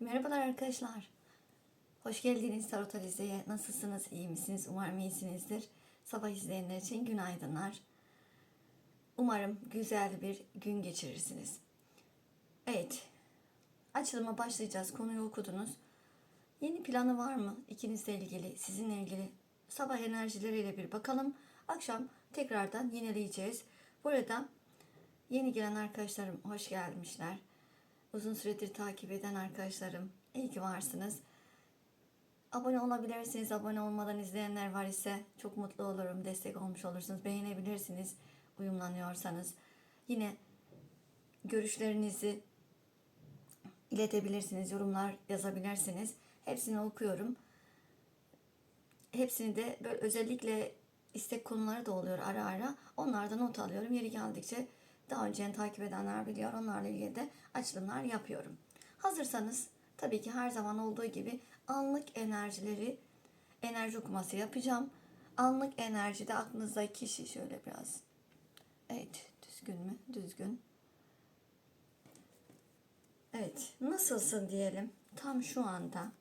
Merhabalar arkadaşlar. Hoş geldiniz Tarot Alize'ye. Nasılsınız? İyi misiniz? Umarım iyisinizdir. Sabah izleyenler için günaydınlar. Umarım güzel bir gün geçirirsiniz. Evet. Açılıma başlayacağız. Konuyu okudunuz. Yeni planı var mı? İkinizle ilgili, sizinle ilgili. Sabah enerjileriyle bir bakalım. Akşam tekrardan yenileyeceğiz. Burada yeni gelen arkadaşlarım hoş gelmişler. Uzun süredir takip eden arkadaşlarım iyi ki varsınız. Abone olabilirsiniz. Abone olmadan izleyenler var ise çok mutlu olurum. Destek olmuş olursunuz. Beğenebilirsiniz uyumlanıyorsanız. Yine görüşlerinizi iletebilirsiniz. Yorumlar yazabilirsiniz. Hepsini okuyorum. Hepsini de böyle özellikle istek konuları da oluyor ara ara. Onlardan not alıyorum. Yeri geldikçe daha önceden takip edenler biliyor. Onlarla ilgili de açılımlar yapıyorum. Hazırsanız tabii ki her zaman olduğu gibi anlık enerjileri enerji okuması yapacağım. Anlık enerjide aklınızdaki kişi şöyle biraz. Evet, düzgün mü? Düzgün. Evet, nasılsın diyelim. Tam şu anda.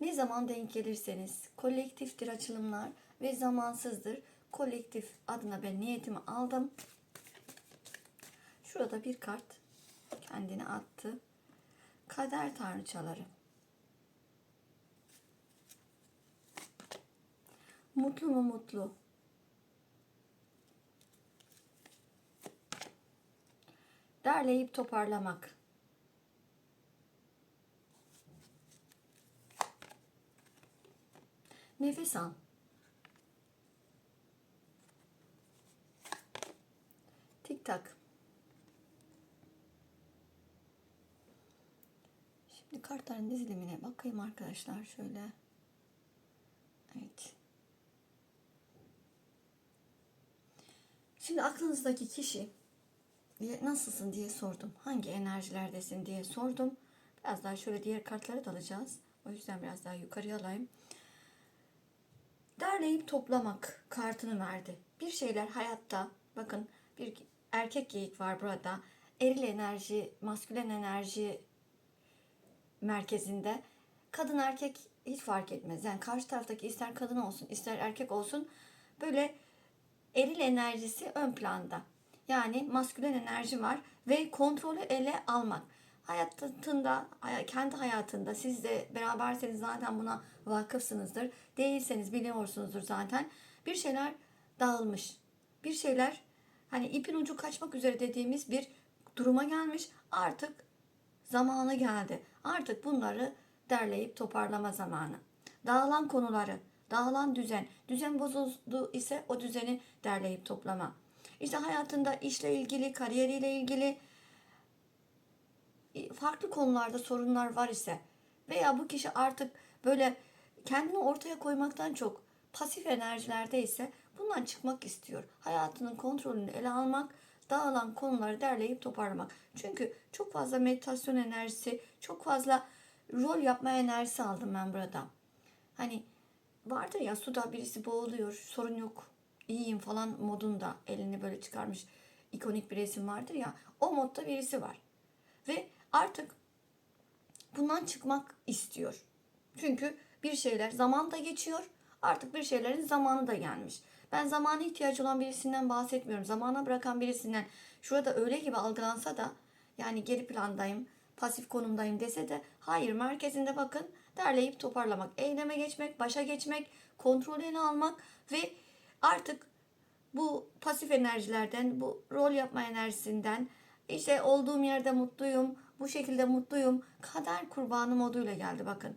Ne zaman denk gelirseniz kolektiftir açılımlar ve zamansızdır. Kolektif adına ben niyetimi aldım. Şurada bir kart kendini attı. Kader tanrıçaları. Mutlu mu mutlu? Derleyip toparlamak. Nefes al. Tak. Şimdi kartların dizilimine bakayım arkadaşlar şöyle. Evet. Şimdi aklınızdaki kişi nasılsın diye sordum. Hangi enerjilerdesin diye sordum. Biraz daha şöyle diğer kartları da alacağız. O yüzden biraz daha yukarıya alayım. Derleyip toplamak kartını verdi. Bir şeyler hayatta bakın bir erkek geyik var burada. Eril enerji, maskülen enerji merkezinde. Kadın erkek hiç fark etmez. Yani karşı taraftaki ister kadın olsun ister erkek olsun böyle eril enerjisi ön planda. Yani maskülen enerji var ve kontrolü ele almak. Hayatında, kendi hayatında siz de beraberseniz zaten buna vakıfsınızdır. Değilseniz biliyorsunuzdur zaten. Bir şeyler dağılmış. Bir şeyler hani ipin ucu kaçmak üzere dediğimiz bir duruma gelmiş. Artık zamanı geldi. Artık bunları derleyip toparlama zamanı. Dağılan konuları, dağılan düzen, düzen bozuldu ise o düzeni derleyip toplama. İşte hayatında işle ilgili, kariyeriyle ilgili farklı konularda sorunlar var ise veya bu kişi artık böyle kendini ortaya koymaktan çok pasif enerjilerde ise bundan çıkmak istiyor. Hayatının kontrolünü ele almak, dağılan konuları derleyip toparlamak. Çünkü çok fazla meditasyon enerjisi, çok fazla rol yapma enerjisi aldım ben burada. Hani vardır ya suda birisi boğuluyor, sorun yok, iyiyim falan modunda elini böyle çıkarmış ikonik bir resim vardır ya. O modda birisi var. Ve artık bundan çıkmak istiyor. Çünkü bir şeyler zaman da geçiyor. Artık bir şeylerin zamanı da gelmiş. Ben zamana ihtiyacı olan birisinden bahsetmiyorum. Zamana bırakan birisinden şurada öyle gibi algılansa da yani geri plandayım, pasif konumdayım dese de hayır merkezinde bakın derleyip toparlamak, eyleme geçmek, başa geçmek, kontrol ele almak ve artık bu pasif enerjilerden, bu rol yapma enerjisinden işte olduğum yerde mutluyum, bu şekilde mutluyum. Kader kurbanı moduyla geldi bakın.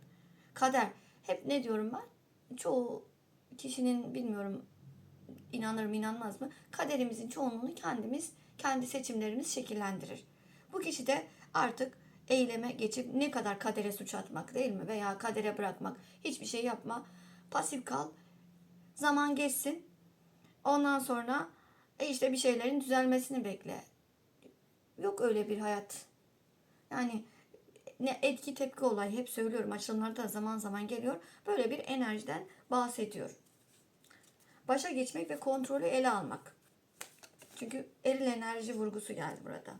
Kader. Hep ne diyorum ben? Çoğu kişinin bilmiyorum inanır mı inanmaz mı? Kaderimizin çoğunluğunu kendimiz, kendi seçimlerimiz şekillendirir. Bu kişi de artık eyleme geçip ne kadar kadere suç atmak değil mi? Veya kadere bırakmak. Hiçbir şey yapma. Pasif kal. Zaman geçsin. Ondan sonra e işte bir şeylerin düzelmesini bekle. Yok öyle bir hayat. Yani ne etki tepki olay hep söylüyorum açılımlarda zaman zaman geliyor. Böyle bir enerjiden bahsediyor başa geçmek ve kontrolü ele almak. Çünkü eril enerji vurgusu geldi burada.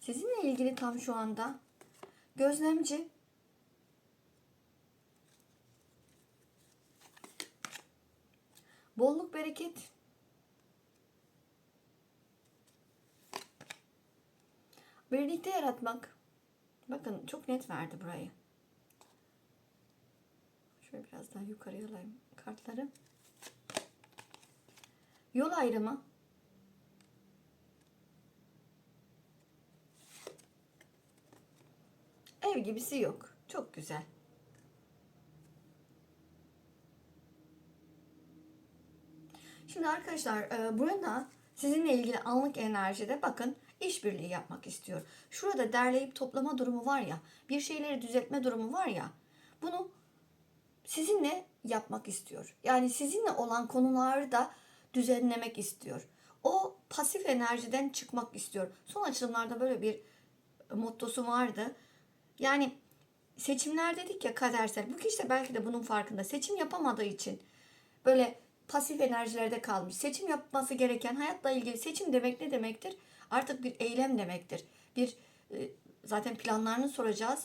Sizinle ilgili tam şu anda gözlemci bolluk bereket birlikte yaratmak bakın çok net verdi burayı şöyle biraz daha yukarıya alayım kartları yol ayrımı Ev gibisi yok. Çok güzel. Şimdi arkadaşlar e, burada sizinle ilgili anlık enerjide bakın işbirliği yapmak istiyor. Şurada derleyip toplama durumu var ya, bir şeyleri düzeltme durumu var ya. Bunu sizinle yapmak istiyor. Yani sizinle olan konuları da düzenlemek istiyor. O pasif enerjiden çıkmak istiyor. Son açılımlarda böyle bir mottosu vardı. Yani seçimler dedik ya kadersel. Bu kişi de belki de bunun farkında. Seçim yapamadığı için böyle pasif enerjilerde kalmış. Seçim yapması gereken hayatla ilgili seçim demek ne demektir? Artık bir eylem demektir. Bir e, zaten planlarını soracağız.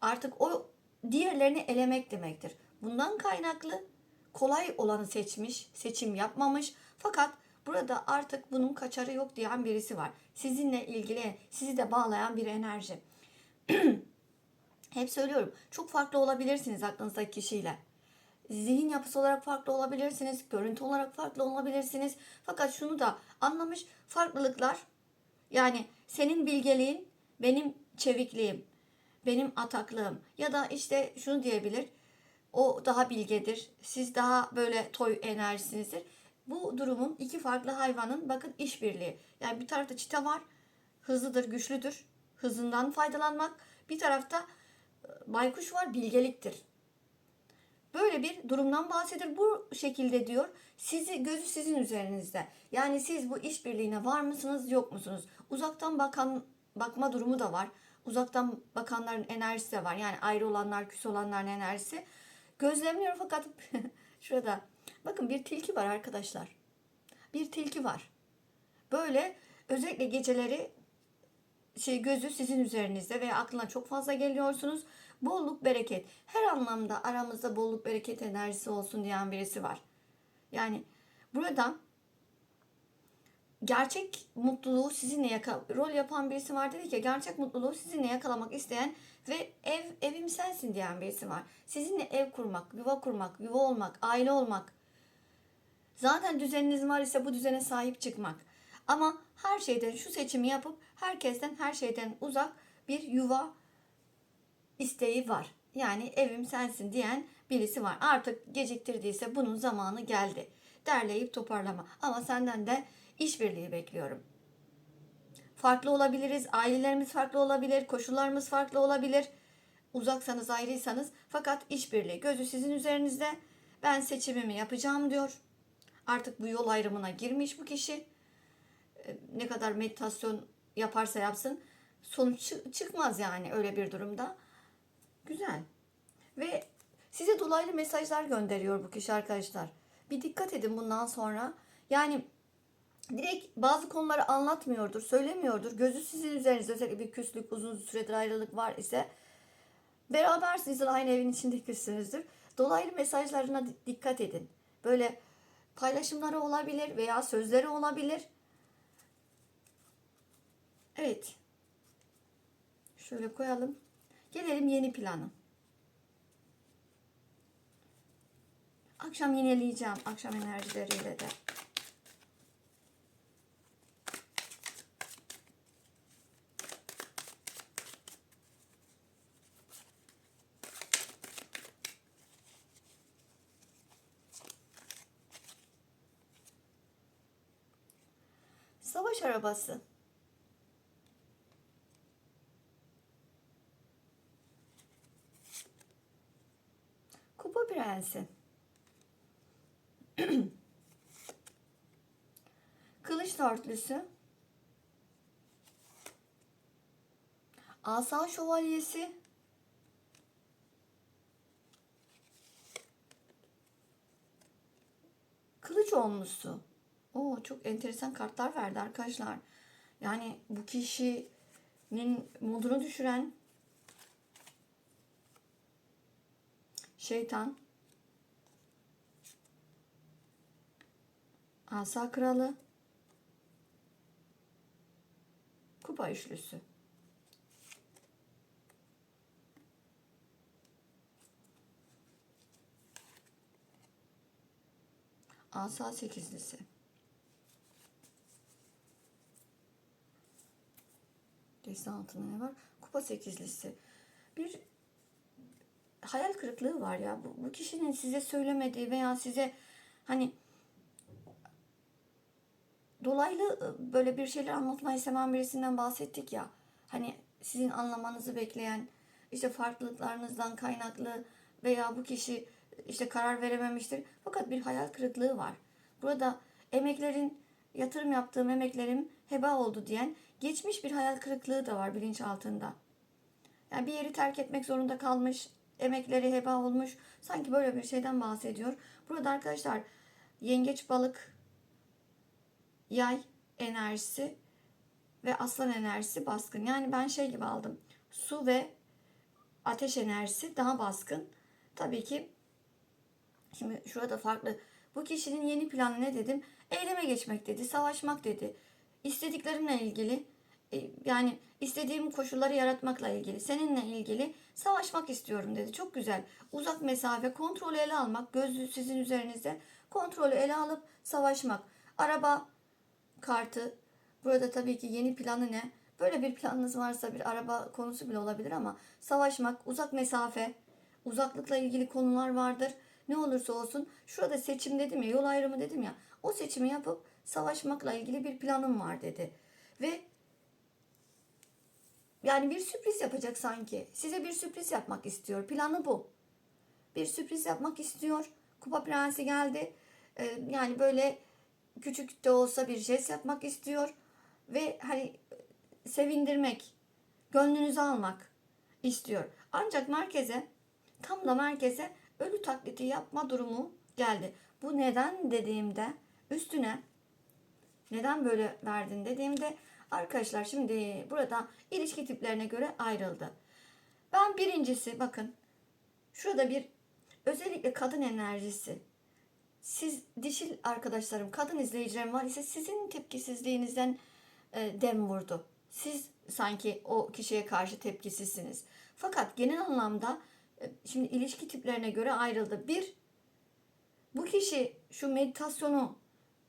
Artık o diğerlerini elemek demektir. Bundan kaynaklı kolay olanı seçmiş, seçim yapmamış. Fakat burada artık bunun kaçarı yok diyen birisi var. Sizinle ilgili, sizi de bağlayan bir enerji. Hep söylüyorum. Çok farklı olabilirsiniz aklınızdaki kişiyle. Zihin yapısı olarak farklı olabilirsiniz. Görüntü olarak farklı olabilirsiniz. Fakat şunu da anlamış farklılıklar yani senin bilgeliğin benim çevikliğim, benim ataklığım ya da işte şunu diyebilir. O daha bilgedir. Siz daha böyle toy enerjisinizdir. Bu durumun iki farklı hayvanın bakın işbirliği. Yani bir tarafta çita var. Hızlıdır, güçlüdür. Hızından faydalanmak. Bir tarafta baykuş var bilgeliktir. Böyle bir durumdan bahsediyor. Bu şekilde diyor. Sizi gözü sizin üzerinizde. Yani siz bu işbirliğine var mısınız, yok musunuz? Uzaktan bakan bakma durumu da var. Uzaktan bakanların enerjisi de var. Yani ayrı olanlar, küs olanların enerjisi. Gözlemliyor fakat şurada bakın bir tilki var arkadaşlar. Bir tilki var. Böyle özellikle geceleri şey gözü sizin üzerinizde veya aklına çok fazla geliyorsunuz. Bolluk, bereket. Her anlamda aramızda bolluk, bereket enerjisi olsun diyen birisi var. Yani burada gerçek mutluluğu sizinle yakal rol yapan birisi var dedi ki gerçek mutluluğu sizinle yakalamak isteyen ve ev evim sensin diyen birisi var. Sizinle ev kurmak, yuva kurmak, yuva olmak, aile olmak. Zaten düzeniniz var ise bu düzene sahip çıkmak. Ama her şeyden şu seçimi yapıp herkesten her şeyden uzak bir yuva isteği var. Yani evim sensin diyen birisi var. Artık geciktirdiyse bunun zamanı geldi. Derleyip toparlama. Ama senden de işbirliği bekliyorum. Farklı olabiliriz, ailelerimiz farklı olabilir, koşullarımız farklı olabilir. Uzaksanız, ayrıysanız fakat işbirliği gözü sizin üzerinizde. Ben seçimimi yapacağım diyor. Artık bu yol ayrımına girmiş bu kişi. Ee, Ne kadar meditasyon yaparsa yapsın sonuç çı- çıkmaz yani öyle bir durumda. Güzel. Ve size dolaylı mesajlar gönderiyor bu kişi arkadaşlar. Bir dikkat edin bundan sonra. Yani direkt bazı konuları anlatmıyordur, söylemiyordur. Gözü sizin üzerinizde özellikle bir küslük, uzun süredir ayrılık var ise berabersiniz aynı evin içinde küssünüzdür. Dolaylı mesajlarına di- dikkat edin. Böyle paylaşımları olabilir veya sözleri olabilir. Evet. Şöyle koyalım. Gelelim yeni plana. Akşam yineleyeceğim. Akşam enerjileriyle de. Savaş arabası. Prensi. Kılıç dörtlüsü. Asa şövalyesi. Kılıç onlusu. Oo, çok enteresan kartlar verdi arkadaşlar. Yani bu kişi nin modunu düşüren şeytan asa kralı kupa üçlüsü asa sekizlisi Deste altında ne var? Kupa sekizlisi. Bir hayal kırıklığı var ya. Bu, bu kişinin size söylemediği veya size hani dolaylı ıı, böyle bir şeyler anlatmayı seven birisinden bahsettik ya. Hani sizin anlamanızı bekleyen işte farklılıklarınızdan kaynaklı veya bu kişi işte karar verememiştir. Fakat bir hayal kırıklığı var. Burada emeklerin yatırım yaptığım emeklerim heba oldu diyen geçmiş bir hayal kırıklığı da var bilinç altında. Yani bir yeri terk etmek zorunda kalmış, emekleri heba olmuş. Sanki böyle bir şeyden bahsediyor. Burada arkadaşlar yengeç balık, yay enerjisi ve aslan enerjisi baskın. Yani ben şey gibi aldım. Su ve ateş enerjisi daha baskın. Tabii ki şimdi şurada farklı. Bu kişinin yeni planı ne dedim? Eyleme geçmek dedi, savaşmak dedi. İstediklerimle ilgili e, yani istediğim koşulları yaratmakla ilgili, seninle ilgili savaşmak istiyorum dedi. Çok güzel. Uzak mesafe, kontrolü ele almak, gözlüğü sizin üzerinizde. Kontrolü ele alıp savaşmak. Araba kartı. Burada tabii ki yeni planı ne? Böyle bir planınız varsa bir araba konusu bile olabilir ama savaşmak, uzak mesafe, uzaklıkla ilgili konular vardır. Ne olursa olsun şurada seçim dedim ya, yol ayrımı dedim ya. O seçimi yapıp savaşmakla ilgili bir planım var dedi. Ve yani bir sürpriz yapacak sanki. Size bir sürpriz yapmak istiyor. Planı bu. Bir sürpriz yapmak istiyor. Kupa Prensi geldi. Ee, yani böyle küçük de olsa bir jest yapmak istiyor. Ve hani sevindirmek, gönlünüzü almak istiyor. Ancak merkeze, tam da merkeze ölü taklidi yapma durumu geldi. Bu neden dediğimde üstüne neden böyle verdin dediğimde arkadaşlar şimdi burada ilişki tiplerine göre ayrıldı. Ben birincisi bakın şurada bir özellikle kadın enerjisi. Siz dişil arkadaşlarım, kadın izleyicilerim var ise sizin tepkisizliğinizden e, dem vurdu. Siz sanki o kişiye karşı tepkisizsiniz. Fakat genel anlamda e, şimdi ilişki tiplerine göre ayrıldı. Bir, bu kişi şu meditasyonu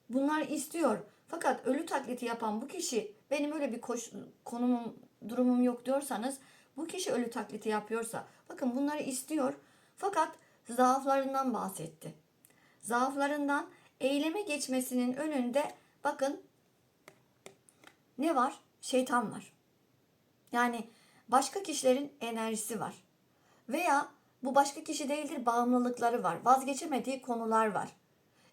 bunlar istiyor. Fakat ölü taklidi yapan bu kişi benim öyle bir koş, konumum, durumum yok diyorsanız bu kişi ölü taklidi yapıyorsa bakın bunları istiyor. Fakat zaaflarından bahsetti. Zaaflarından eyleme geçmesinin önünde bakın ne var? Şeytan var. Yani başka kişilerin enerjisi var. Veya bu başka kişi değildir bağımlılıkları var. Vazgeçemediği konular var.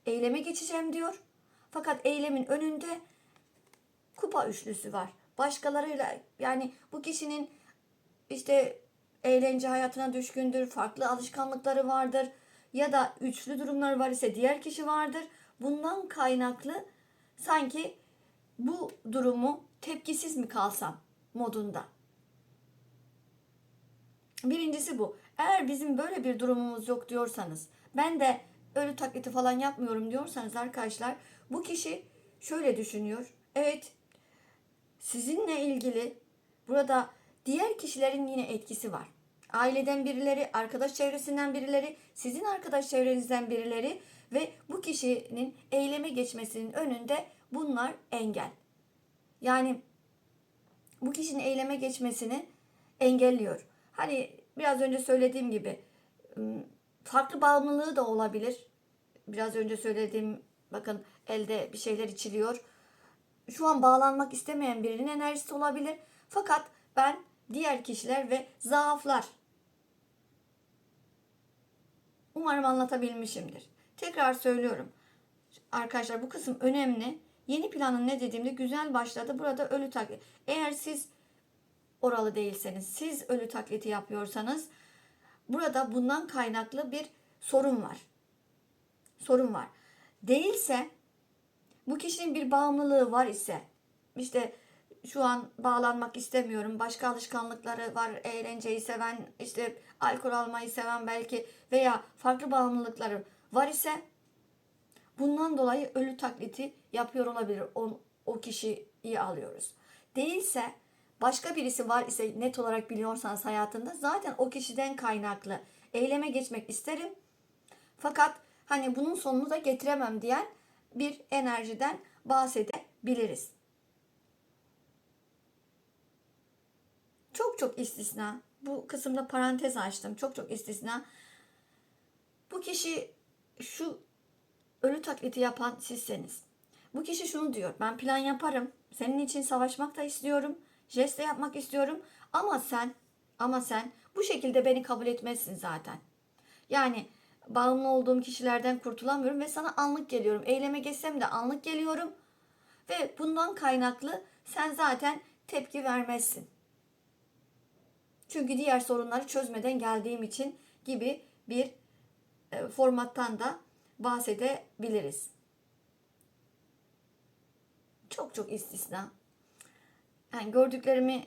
Eyleme geçeceğim diyor. Fakat eylemin önünde kupa üçlüsü var. Başkalarıyla yani bu kişinin işte eğlence hayatına düşkündür, farklı alışkanlıkları vardır ya da üçlü durumlar var ise diğer kişi vardır. Bundan kaynaklı sanki bu durumu tepkisiz mi kalsam modunda. Birincisi bu. Eğer bizim böyle bir durumumuz yok diyorsanız, ben de ölü taklidi falan yapmıyorum diyorsanız arkadaşlar, bu kişi şöyle düşünüyor. Evet, sizinle ilgili burada diğer kişilerin yine etkisi var. Aileden birileri, arkadaş çevresinden birileri, sizin arkadaş çevrenizden birileri ve bu kişinin eyleme geçmesinin önünde bunlar engel. Yani bu kişinin eyleme geçmesini engelliyor. Hani biraz önce söylediğim gibi farklı bağımlılığı da olabilir. Biraz önce söylediğim bakın elde bir şeyler içiliyor. Şu an bağlanmak istemeyen birinin enerjisi olabilir. Fakat ben diğer kişiler ve zaaflar Umarım anlatabilmişimdir. Tekrar söylüyorum. Arkadaşlar bu kısım önemli. Yeni planın ne dediğimde güzel başladı. Burada ölü taklit. Eğer siz oralı değilseniz, siz ölü taklidi yapıyorsanız burada bundan kaynaklı bir sorun var. Sorun var. Değilse bu kişinin bir bağımlılığı var ise işte şu an bağlanmak istemiyorum. Başka alışkanlıkları var. Eğlenceyi seven, işte alkol almayı seven belki veya farklı bağımlılıkları var ise bundan dolayı ölü taklidi yapıyor olabilir. O, o kişiyi alıyoruz. Değilse başka birisi var ise net olarak biliyorsanız hayatında zaten o kişiden kaynaklı eyleme geçmek isterim. Fakat hani bunun sonunu da getiremem diyen bir enerjiden bahsedebiliriz. Çok çok istisna. Bu kısımda parantez açtım. Çok çok istisna. Bu kişi şu ölü taklidi yapan sizseniz. Bu kişi şunu diyor. Ben plan yaparım. Senin için savaşmak da istiyorum. Jest de yapmak istiyorum. Ama sen ama sen bu şekilde beni kabul etmezsin zaten. Yani bağımlı olduğum kişilerden kurtulamıyorum ve sana anlık geliyorum. Eyleme geçsem de anlık geliyorum. Ve bundan kaynaklı sen zaten tepki vermezsin. Çünkü diğer sorunları çözmeden geldiğim için gibi bir e, formattan da bahsedebiliriz. Çok çok istisna. Yani gördüklerimi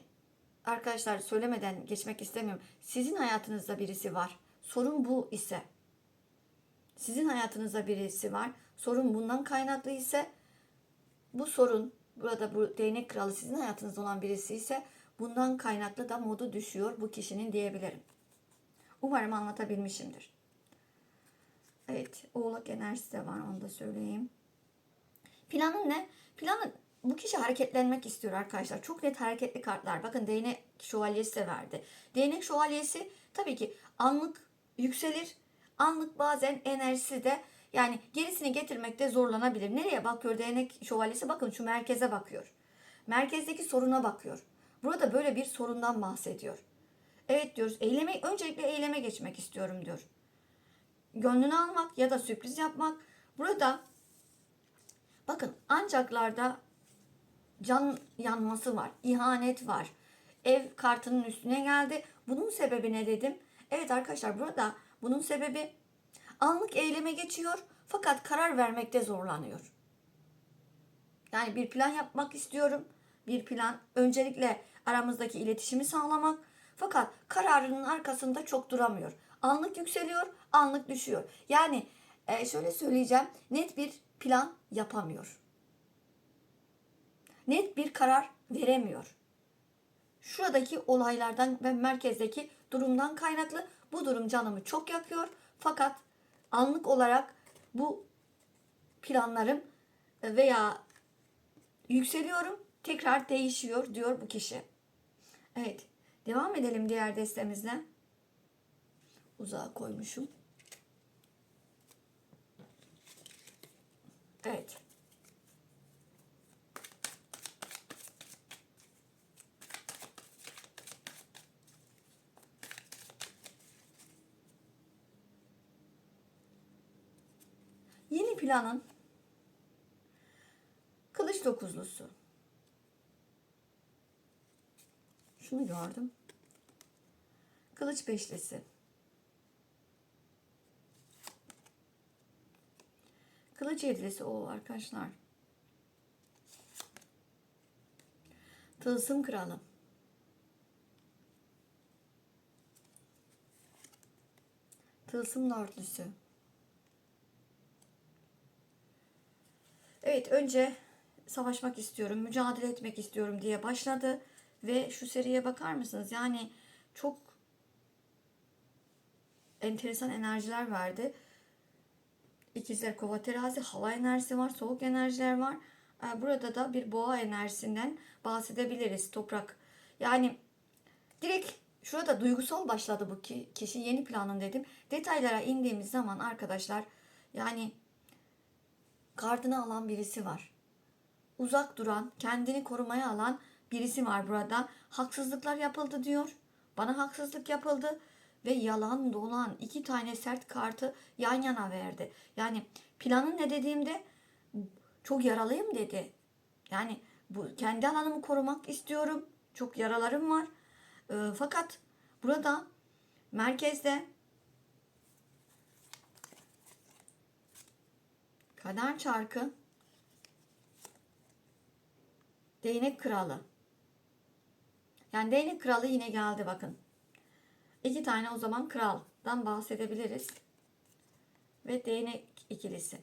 arkadaşlar söylemeden geçmek istemiyorum. Sizin hayatınızda birisi var. Sorun bu ise sizin hayatınızda birisi var. Sorun bundan kaynaklı ise bu sorun burada bu değnek kralı sizin hayatınızda olan birisi ise bundan kaynaklı da modu düşüyor bu kişinin diyebilirim. Umarım anlatabilmişimdir. Evet, oğlak enerjisi de var onu da söyleyeyim. Planın ne? Planın bu kişi hareketlenmek istiyor arkadaşlar. Çok net hareketli kartlar. Bakın değnek şövalyesi de verdi. Değnek şövalyesi tabii ki anlık yükselir. Anlık bazen enerjisi de yani gerisini getirmekte zorlanabilir. Nereye bakıyor değnek şövalyesi? Bakın şu merkeze bakıyor. Merkezdeki soruna bakıyor. Burada böyle bir sorundan bahsediyor. Evet diyoruz. Eyleme, öncelikle eyleme geçmek istiyorum diyor. Gönlünü almak ya da sürpriz yapmak. Burada bakın ancaklarda can yanması var. ihanet var. Ev kartının üstüne geldi. Bunun sebebi ne dedim? Evet arkadaşlar burada bunun sebebi anlık eyleme geçiyor fakat karar vermekte zorlanıyor. Yani bir plan yapmak istiyorum. Bir plan öncelikle aramızdaki iletişimi sağlamak. Fakat kararının arkasında çok duramıyor. Anlık yükseliyor, anlık düşüyor. Yani e, şöyle söyleyeceğim, net bir plan yapamıyor. Net bir karar veremiyor. Şuradaki olaylardan ve merkezdeki durumdan kaynaklı bu durum canımı çok yakıyor. Fakat anlık olarak bu planlarım veya yükseliyorum tekrar değişiyor diyor bu kişi. Evet. Devam edelim diğer destemizle. Uzağa koymuşum. Evet. Yeni planın kılıç dokuzlusu. Şunu gördüm. Kılıç beşlisi. Kılıç yedilisi o arkadaşlar. Tılsım kralı. Tılsım dörtlüsü. Evet önce savaşmak istiyorum, mücadele etmek istiyorum diye başladı. Ve şu seriye bakar mısınız? Yani çok enteresan enerjiler verdi. İkizler kova terazi, hava enerjisi var, soğuk enerjiler var. Ee, burada da bir boğa enerjisinden bahsedebiliriz. Toprak. Yani direkt şurada duygusal başladı bu ki, kişi yeni planın dedim. Detaylara indiğimiz zaman arkadaşlar yani gardını alan birisi var. Uzak duran, kendini korumaya alan birisi var burada. Haksızlıklar yapıldı diyor. Bana haksızlık yapıldı ve yalan dolan iki tane sert kartı yan yana verdi. Yani planın ne dediğimde çok yaralıyım dedi. Yani bu kendi alanımı korumak istiyorum. Çok yaralarım var. E, fakat burada merkezde kader çarkı değnek kralı Yani değnek kralı yine geldi bakın. İki tane o zaman kraldan bahsedebiliriz. Ve değnek ikilisi.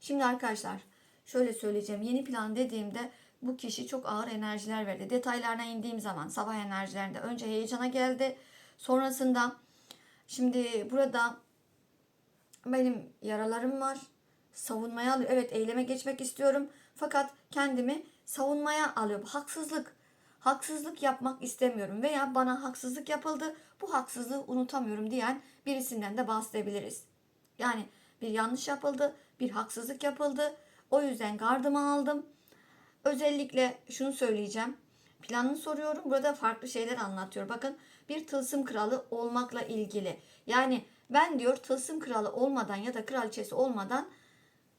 Şimdi arkadaşlar şöyle söyleyeceğim. Yeni plan dediğimde bu kişi çok ağır enerjiler verdi. Detaylarına indiğim zaman sabah enerjilerinde önce heyecana geldi. Sonrasında şimdi burada benim yaralarım var. Savunmaya alıyor. Evet eyleme geçmek istiyorum. Fakat kendimi savunmaya alıyorum. Haksızlık. Haksızlık yapmak istemiyorum. Veya bana haksızlık yapıldı. Bu haksızlığı unutamıyorum diyen birisinden de bahsedebiliriz. Yani bir yanlış yapıldı. Bir haksızlık yapıldı. O yüzden gardımı aldım. Özellikle şunu söyleyeceğim. Planını soruyorum. Burada farklı şeyler anlatıyor. Bakın bir tılsım kralı olmakla ilgili. Yani ben diyor tılsım kralı olmadan ya da kraliçesi olmadan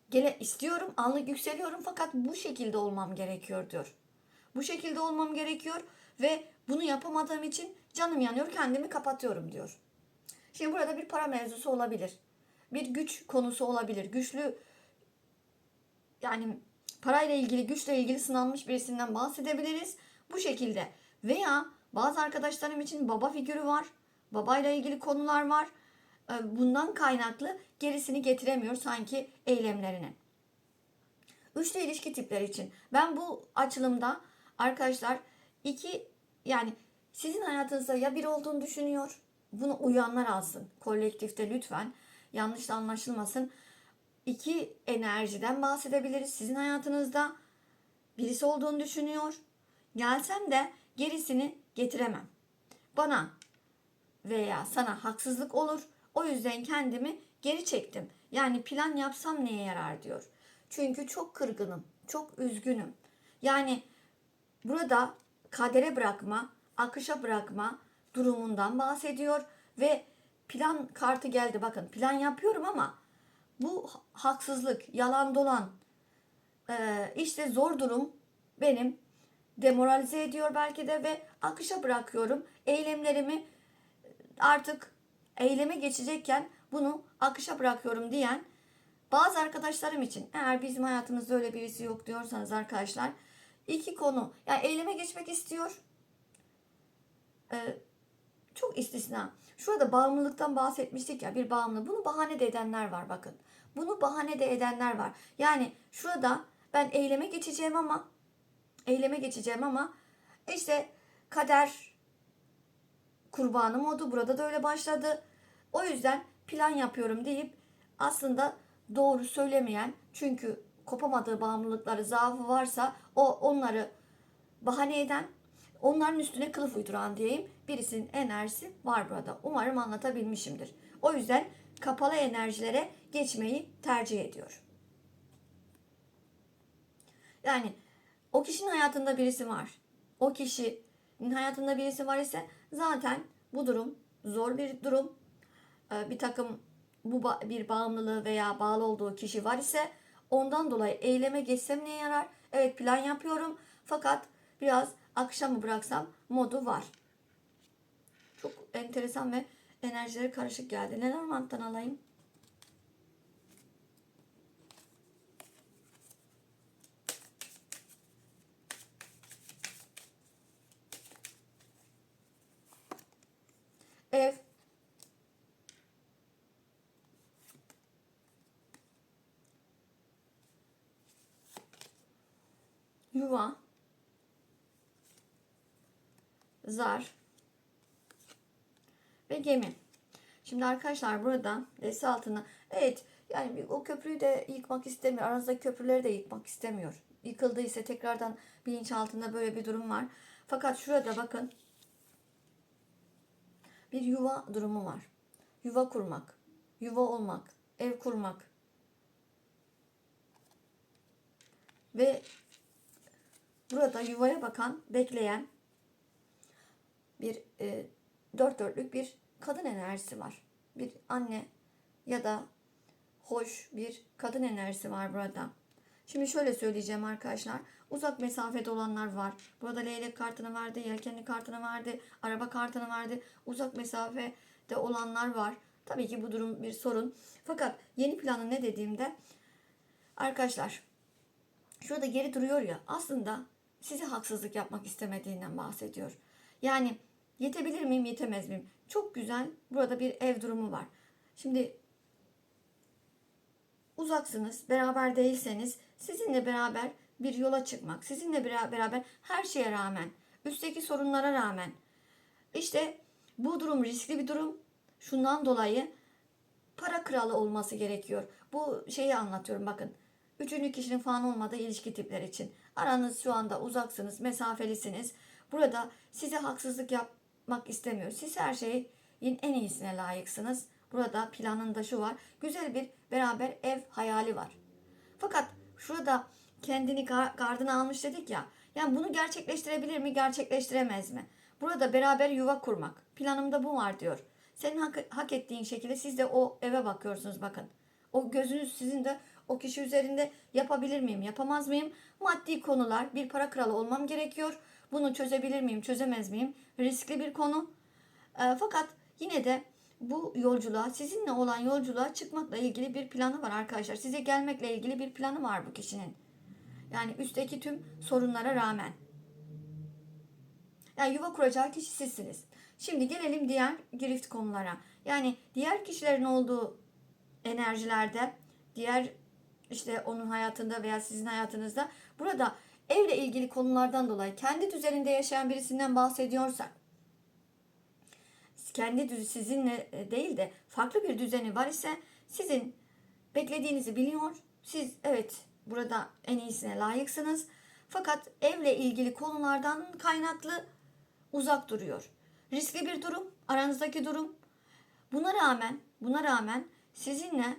gele istiyorum. Anlık yükseliyorum fakat bu şekilde olmam gerekiyor diyor. Bu şekilde olmam gerekiyor ve bunu yapamadığım için canım yanıyor kendimi kapatıyorum diyor. Şimdi burada bir para mevzusu olabilir. Bir güç konusu olabilir. Güçlü yani parayla ilgili, güçle ilgili sınanmış birisinden bahsedebiliriz. Bu şekilde. Veya bazı arkadaşlarım için baba figürü var. Babayla ilgili konular var. Ee, Bundan kaynaklı gerisini getiremiyor sanki eylemlerinin. Üçlü ilişki tipleri için. Ben bu açılımda arkadaşlar iki yani sizin hayatınızda ya biri olduğunu düşünüyor. Bunu uyanlar alsın. Kolektifte lütfen yanlış anlaşılmasın. İki enerjiden bahsedebiliriz. Sizin hayatınızda birisi olduğunu düşünüyor. Gelsem de gerisini getiremem. Bana veya sana haksızlık olur. O yüzden kendimi geri çektim. Yani plan yapsam neye yarar diyor. Çünkü çok kırgınım, çok üzgünüm. Yani burada kadere bırakma, akışa bırakma durumundan bahsediyor ve plan kartı geldi. Bakın plan yapıyorum ama bu haksızlık, yalan dolan, e, işte zor durum benim demoralize ediyor belki de ve akışa bırakıyorum. Eylemlerimi artık eyleme geçecekken bunu akışa bırakıyorum diyen bazı arkadaşlarım için eğer bizim hayatımızda öyle birisi yok diyorsanız arkadaşlar iki konu yani eyleme geçmek istiyor Ee, çok istisna. Şurada bağımlılıktan bahsetmiştik ya bir bağımlı. Bunu bahane de edenler var bakın. Bunu bahane de edenler var. Yani şurada ben eyleme geçeceğim ama eyleme geçeceğim ama işte kader kurbanı modu burada da öyle başladı. O yüzden plan yapıyorum deyip aslında doğru söylemeyen çünkü kopamadığı bağımlılıkları zaafı varsa o onları bahane eden onların üstüne kılıf uyduran diyeyim birisinin enerjisi var burada. Umarım anlatabilmişimdir. O yüzden kapalı enerjilere geçmeyi tercih ediyor. Yani o kişinin hayatında birisi var. O kişinin hayatında birisi var ise zaten bu durum zor bir durum. Ee, Bir takım bu bir bağımlılığı veya bağlı olduğu kişi var ise ondan dolayı eyleme geçsem neye yarar? Evet plan yapıyorum fakat biraz akşamı bıraksam modu var. Çok enteresan ve enerjileri karışık geldi. Lenormand'dan alayım. Ev. Yuva. Zar. Ve gemi. Şimdi arkadaşlar burada desi altına evet yani o köprüyü de yıkmak istemiyor. Aranızdaki köprüleri de yıkmak istemiyor. Yıkıldıysa tekrardan bilinç altında böyle bir durum var. Fakat şurada bakın bir yuva durumu var. Yuva kurmak, yuva olmak, ev kurmak. Ve burada yuvaya bakan, bekleyen bir e, dört dörtlük bir kadın enerjisi var. Bir anne ya da hoş bir kadın enerjisi var burada. Şimdi şöyle söyleyeceğim arkadaşlar. Uzak mesafede olanlar var. Burada leylek kartını verdi, yelkenli kartını verdi, araba kartını verdi. Uzak mesafede olanlar var. Tabii ki bu durum bir sorun. Fakat yeni planı ne dediğimde arkadaşlar şurada geri duruyor ya aslında size haksızlık yapmak istemediğinden bahsediyor. Yani yetebilir miyim, yetemez miyim? Çok güzel burada bir ev durumu var. Şimdi uzaksınız, beraber değilseniz sizinle beraber bir yola çıkmak, sizinle bera- beraber her şeye rağmen, üstteki sorunlara rağmen işte bu durum riskli bir durum. Şundan dolayı para kralı olması gerekiyor. Bu şeyi anlatıyorum bakın. Üçüncü kişinin falan olmadığı ilişki tipleri için. Aranız şu anda uzaksınız, mesafelisiniz. Burada size haksızlık yapmak istemiyor. Siz her şeyin en iyisine layıksınız. Burada planında şu var. Güzel bir beraber ev hayali var. Fakat şurada kendini gar- gardına almış dedik ya. Yani bunu gerçekleştirebilir mi, gerçekleştiremez mi? Burada beraber yuva kurmak. Planımda bu var diyor. Senin hak, hak ettiğin şekilde siz de o eve bakıyorsunuz bakın. O gözünüz sizin de o kişi üzerinde yapabilir miyim, yapamaz mıyım? Maddi konular, bir para kralı olmam gerekiyor. Bunu çözebilir miyim, çözemez miyim? Riskli bir konu. E, fakat yine de bu yolculuğa, sizinle olan yolculuğa çıkmakla ilgili bir planı var arkadaşlar. Size gelmekle ilgili bir planı var bu kişinin. Yani üstteki tüm sorunlara rağmen. Yani yuva kuracağı kişi sizsiniz. Şimdi gelelim diğer girift konulara. Yani diğer kişilerin olduğu enerjilerde, diğer işte onun hayatında veya sizin hayatınızda burada evle ilgili konulardan dolayı kendi düzeninde yaşayan birisinden bahsediyorsak kendi düzü sizinle e, değil de farklı bir düzeni var ise sizin beklediğinizi biliyor. Siz evet burada en iyisine layıksınız. Fakat evle ilgili konulardan kaynaklı uzak duruyor. Riskli bir durum, aranızdaki durum. Buna rağmen, buna rağmen sizinle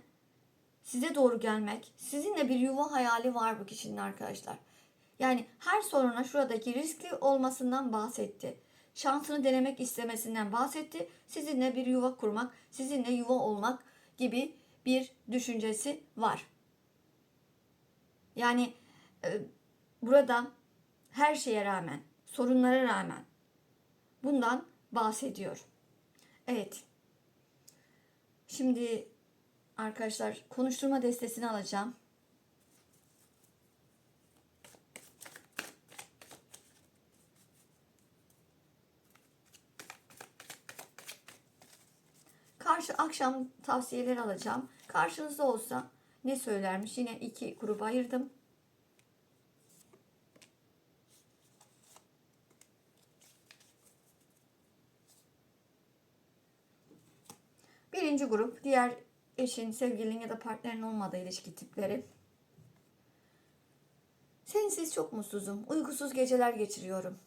size doğru gelmek, sizinle bir yuva hayali var bu kişinin arkadaşlar. Yani her soruna şuradaki riskli olmasından bahsetti. Şansını denemek istemesinden bahsetti. Sizinle bir yuva kurmak, sizinle yuva olmak gibi bir düşüncesi var. Yani e, burada her şeye rağmen, sorunlara rağmen bundan bahsediyor. Evet. Şimdi arkadaşlar konuşturma destesini alacağım. Karşı akşam tavsiyeler alacağım. Karşınızda olsa ne söylermiş? Yine iki gruba ayırdım. Birinci grup diğer eşin, sevgilin ya da partnerin olmadığı ilişki tipleri. Sensiz çok mutsuzum. Uykusuz geceler geçiriyorum.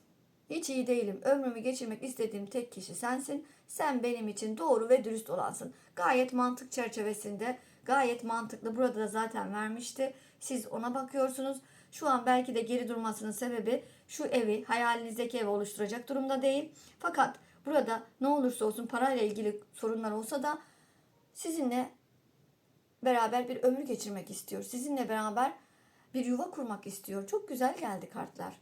Hiç iyi değilim. Ömrümü geçirmek istediğim tek kişi sensin. Sen benim için doğru ve dürüst olansın. Gayet mantık çerçevesinde, gayet mantıklı. Burada da zaten vermişti. Siz ona bakıyorsunuz. Şu an belki de geri durmasının sebebi şu evi, hayalinizdeki evi oluşturacak durumda değil. Fakat burada ne olursa olsun parayla ilgili sorunlar olsa da sizinle beraber bir ömür geçirmek istiyor. Sizinle beraber bir yuva kurmak istiyor. Çok güzel geldi kartlar.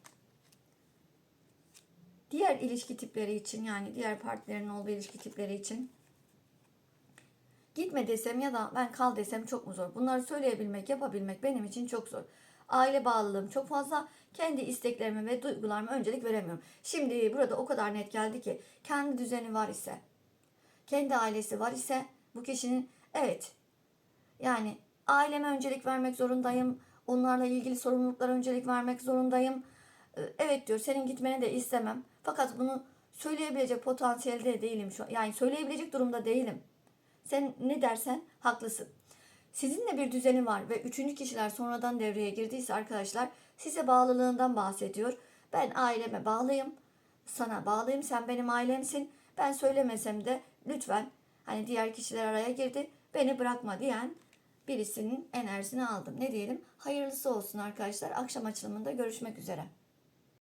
Diğer ilişki tipleri için yani diğer partilerin olduğu ilişki tipleri için gitme desem ya da ben kal desem çok mu zor? Bunları söyleyebilmek, yapabilmek benim için çok zor. Aile bağlılığım çok fazla. Kendi isteklerime ve duygularıma öncelik veremiyorum. Şimdi burada o kadar net geldi ki kendi düzeni var ise, kendi ailesi var ise bu kişinin evet yani aileme öncelik vermek zorundayım. Onlarla ilgili sorumluluklara öncelik vermek zorundayım. Ee, Evet diyor senin gitmeni de istemem. Fakat bunu söyleyebilecek potansiyelde değilim şu an. Yani söyleyebilecek durumda değilim. Sen ne dersen haklısın. Sizinle bir düzeni var ve üçüncü kişiler sonradan devreye girdiyse arkadaşlar size bağlılığından bahsediyor. Ben aileme bağlıyım. Sana bağlıyım. Sen benim ailemsin. Ben söylemesem de lütfen hani diğer kişiler araya girdi. Beni bırakma diyen birisinin enerjisini aldım. Ne diyelim? Hayırlısı olsun arkadaşlar. Akşam açılımında görüşmek üzere.